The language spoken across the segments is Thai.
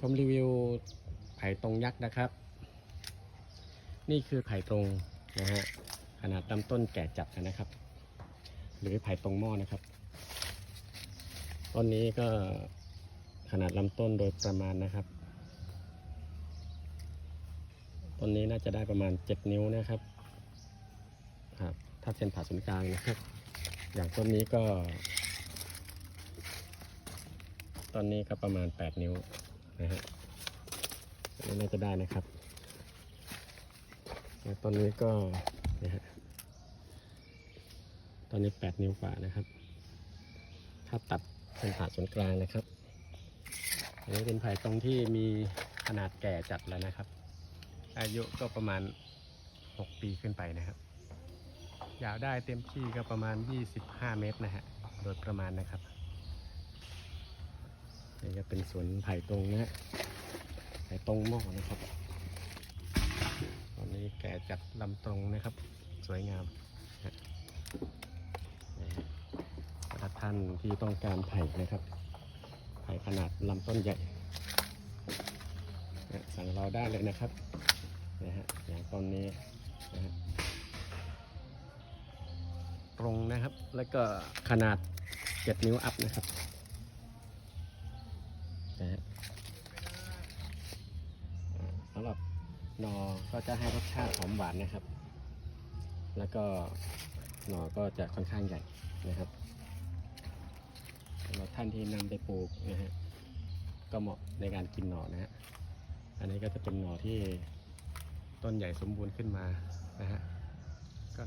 ผมรีวิวไผ่ตรงยักษ์นะครับ นี่คือไผ่ตรงนะฮะขนาดลำต้นแก่จัดนะครับ หรือไผ่ตรงหม้อนะครับ ต้นนี้ก็ขนาดลำต้นโดยประมาณนะครับ ต้นนี้น่าจะได้ประมาณ 7 นิ้วนะครับครับ ถ้าเส้นผ่าศูนย์กลางนะครับ อย่างต้นนี้ก็ ต้นนี้ก็ประมาณ 8 นิ้ว นะฮะนี่น่าจะได้นะครับต้นนี้ก็นะฮะตอนนี้ 8 นิ้วกว่านะครับ ถ้าตัดเส้นผ่าศูนย์กลางนะครับอันนี้เป็นไผ่ตรงที่มีขนาดแก่จัดแล้วนะครับ อายุก็ประมาณ 6 ปีขึ้นไปนะครับยาวได้เต็มที่ก็ประมาณ 25 เมตรนะฮะ โดยประมาณนะครับ นี่ก็เป็นสวนไผ่ตรงนะไผ่ตรงหม้อนะครับ ตอนนี้แก่จัดลำตรงนะครับ สวยงามถ้าท่านที่ต้องการไผ่นะครับ ไผ่ขนาดลำต้นใหญ่ สั่งเราได้เลยนะครับนะฮะอย่างต้นนี้นะฮะตรงนะครับ แล้วก็ขนาด 7 นิ้วอัพนะครับ นะฮะสำหรับหนอก็จะให้รสชาติหอมหวานนะครับ แล้วก็หนอก็จะค่อนข้างใหญ่นะครับสำหรับท่านที่นำไปปลูกนะฮะก็เหมาะในการกินหน่อนะฮะอันนี้ก็จะเป็นหน่อที่ต้นใหญ่สมบูรณ์ขึ้นมานะฮะก็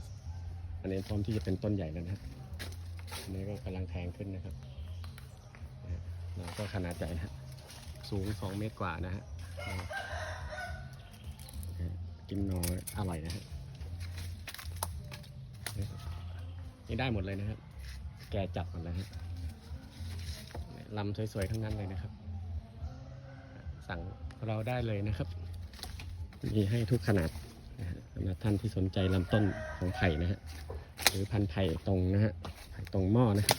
อันนี้พร้อมที่จะเป็นต้นใหญ่แล้วนะฮะอันนี้ก็กำลังแทงขึ้นนะครับ ก็ขนาดใหญ่นะฮะสูง2เมตรกว่านะฮะกินน่ออร่อยนะฮะนี่ได้หมดเลยนะครับ แกจัดหมดเลยฮะลำสวยๆทั้งนั้นเลยนะครับ สั่งเราได้เลยนะครับ มีให้ทุกขนาดนะฮะสำหรับท่านที่สนใจลำต้นของไผ่นะฮะหรือพันธุ์ไผ่ตรงนะฮะไผ่ตรงหม้อนะครับ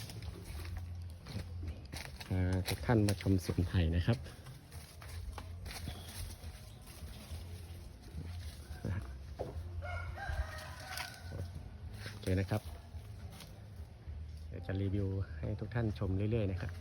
าทุกท่านมาชมสวนไผ่นะครับ โอเคนะครับ เดี๋ยวจะรีวิวให้ทุกท่านชมเรื่อยๆนะครับ